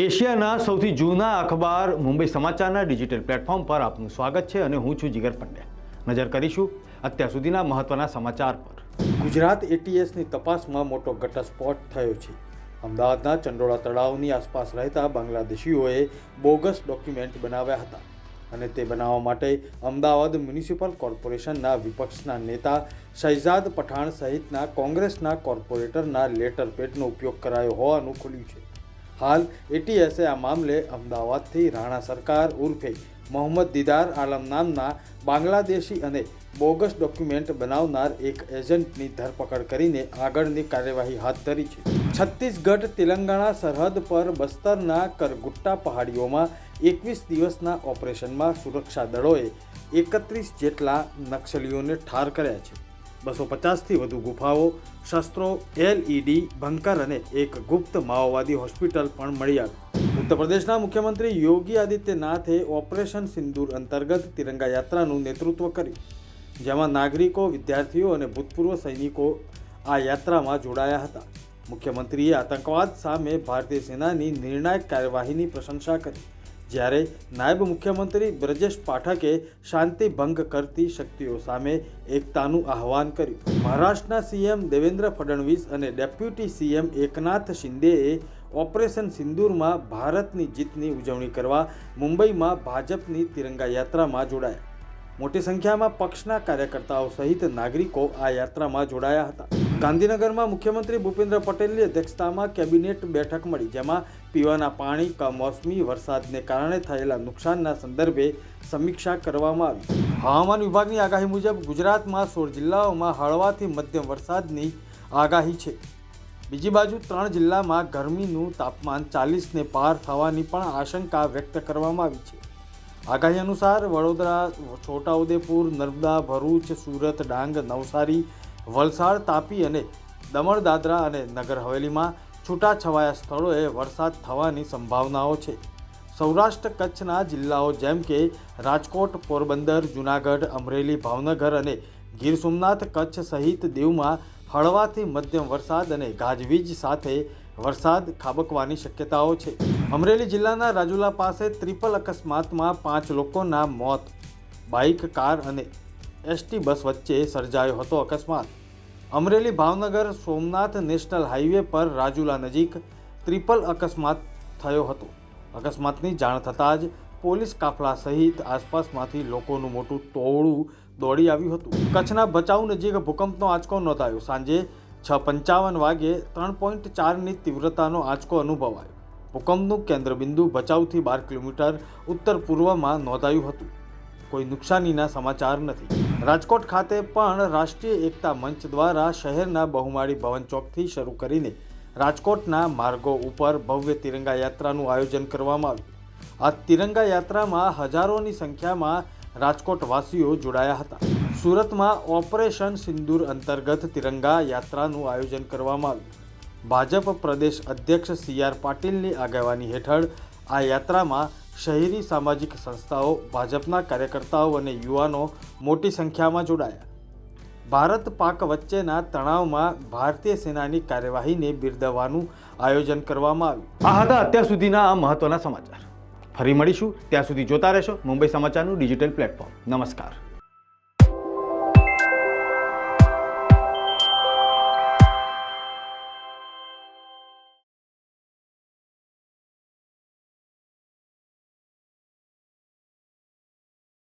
એશિયાના સૌથી જૂના અખબાર મુંબઈ સમાચારના ડિજિટલ પ્લેટફોર્મ પર આપનું સ્વાગત છે અને હું છું જીગર પંડ્યા. નજર કરીશું અત્યાર સુધીના મહત્વના સમાચાર પર. ગુજરાત એટીએસની તપાસમાં મોટો ઘટસ્ફોટ થયો છે. અમદાવાદના ચંડોળા તળાવની આસપાસ રહેતા બાંગ્લાદેશીઓએ બોગસ ડોક્યુમેન્ટ બનાવ્યા હતા અને તે બનાવવા માટે અમદાવાદ મ્યુનિસિપલ કોર્પોરેશનના વિપક્ષના નેતા શહેજાદ પઠાણ સહિતના કોંગ્રેસના કોર્પોરેટરના લેટર પેડનો ઉપયોગ કરાયો હોવાનું ખુલ્યું છે. હાલ એટીએસે આ મામલે અમદાવાદથી રાણા સરકાર ઉર્ફે મોહમ્મદ દીદાર આલમ નામના બાંગ્લાદેશી અને બોગસ ડોક્યુમેન્ટ બનાવનાર એક એજન્ટની ધરપકડ કરીને આગળની કાર્યવાહી હાથ ધરી છે. છત્તીસગઢ તેલંગાણા સરહદ પર બસ્તરના કરગુટ્ટા પહાડીઓમાં એકવીસ દિવસના ઓપરેશનમાં સુરક્ષા દળોએ એકત્રીસ જેટલા નક્સલીઓને ઠાર કર્યા છે. બસો પચાસથી વધુ ગુફાઓ, શસ્ત્રો એલઈડી બંકર અને એક ગુપ્ત માઓવાદી હોસ્પિટલ પણ મળી આવી. ઉત્તર પ્રદેશના મુખ્યમંત્રી યોગી આદિત્યનાથે ઓપરેશન સિંદૂર અંતર્ગત તિરંગા યાત્રાનું નેતૃત્વ કર્યું, જેમાં નાગરિકો, વિદ્યાર્થીઓ અને ભૂતપૂર્વ સૈનિકો આ યાત્રામાં જોડાયા હતા. મુખ્યમંત્રીએ આતંકવાદ સામે ભારતીય સેનાની નિર્ણાયક કાર્યવાહીની પ્રશંસા કરી. જ્યારે નાયબ મુખ્યમંત્રી બ્રજેશ પાઠકે શાંતિ ભંગ કરતી શક્તિઓ સામે એકતાનું આહવાન કર્યું. મહારાષ્ટ્રના સીએમ દેવેન્દ્ર ફડણવીસ અને ડેપ્યુટી સીએમ એકનાથ શિંદેએ ઓપરેશન સિંદૂરમાં ભારતની જીતની ઉજવણી કરવા મુંબઈમાં ભાજપની તિરંગા યાત્રામાં જોડાયા. મોટી સંખ્યામાં પક્ષના કાર્યકર્તાઓ સહિત નાગરિકો આ યાત્રામાં જોડાયા હતા. ગાંધીનગરમાં મુખ્યમંત્રી ભૂપેન્દ્ર પટેલની અધ્યક્ષતામાં કેબિનેટ બેઠક મળી, જેમાં પીવાના પાણી, કમોસમી વરસાદને કારણે થયેલા નુકસાનના સંદર્ભે સમીક્ષા કરવામાં આવી. હવામાન વિભાગની આગાહી મુજબ ગુજરાતમાં સોળ જિલ્લાઓમાં હળવાથી મધ્યમ વરસાદની આગાહી છે. બીજી બાજુ, ત્રણ જિલ્લામાં ગરમીનું તાપમાન ચાલીસને પાર થવાની પણ આશંકા વ્યક્ત કરવામાં આવી છે. આગાહી અનુસાર, વડોદરા, છોટાઉદેપુર, નર્મદા, ભરૂચ, સુરત, ડાંગ, નવસારી વલસાડ, તાપી અને દમણ, દાદરા અને નગર હવેલીમાં છૂટાછવાયા સ્થળોએ વરસાદ થવાની સંભાવનાઓ છે. સૌરાષ્ટ્ર કચ્છના જિલ્લાઓ જેમ કે રાજકોટ, પોરબંદર, જૂનાગઢ, અમરેલી, ભાવનગર અને ગીર સોમનાથ કચ્છ સહિત દીવમાં હળવાથી મધ્યમ વરસાદ અને ગાજવીજ સાથે વરસાદ ખાબકવાની શક્યતાઓ છે. અમરેલી જિલ્લાના રાજુલા પાસે ત્રિપલ અકસ્માતમાં પાંચ લોકોના મોત, બાઇક, કાર અને એસટી બસ વચ્ચે સર્જાયો હતો અકસ્માત. અમરેલી ભાવનગર સોમનાથ નેશનલ હાઈવે પર રાજુલા નજીક ત્રિપલ અકસ્માત થયો હતો. અકસ્માતની જાણ થતાં જ પોલીસ કાફલા સહિત આસપાસમાંથી લોકોનું મોટું ટોળું દોડી આવ્યું હતું. કચ્છના ભચાઉ નજીક ભૂકંપનો આંચકો નોંધાયો. સાંજે છ પંચાવન વાગ્યે ત્રણ પોઈન્ટ ચારની તીવ્રતાનો આંચકો અનુભવાયો. ભૂકંપનું કેન્દ્રબિંદુ ભચાઉથી બાર કિલોમીટર ઉત્તર પૂર્વમાં નોંધાયું હતું. કોઈ નુકસાનીના સમાચાર નથી. રાજકોટ ખાતે પણ રાષ્ટ્રીય એકતા મંચ દ્વારા શહેરના બહુમાળી ભવન ચોકથી શરૂ કરીને રાજકોટના માર્ગો ઉપર ભવ્ય તિરંગા યાત્રાનું આયોજન કરવામાં આવ્યું. આ તિરંગા યાત્રામાં હજારોની સંખ્યામાં રાજકોટવાસીઓ જોડાયા હતા. સુરતમાં ઓપરેશન સિંદૂર અંતર્ગત તિરંગા યાત્રાનું આયોજન કરવામાં આવ્યું. ભાજપ પ્રદેશ અધ્યક્ષ સી આર પાટીલની આગેવાની હેઠળ આ યાત્રામાં શહેરી સામાજિક સંસ્થાઓ, ભાજપના કાર્યકર્તાઓ અને યુવાનો મોટી સંખ્યામાં જોડાયા. ભારત પાક વચ્ચેના તણાવમાં ભારતીય સેનાની કાર્યવાહીને બિરદાવવાનું આયોજન કરવામાં આવ્યું. આ હતા અત્યાર સુધીના આ મહત્વના સમાચાર. ફરી મળીશું. ત્યાં સુધી જોતા રહેશો મુંબઈ સમાચારનું ડિજિટલ પ્લેટફોર્મ. નમસ્કાર.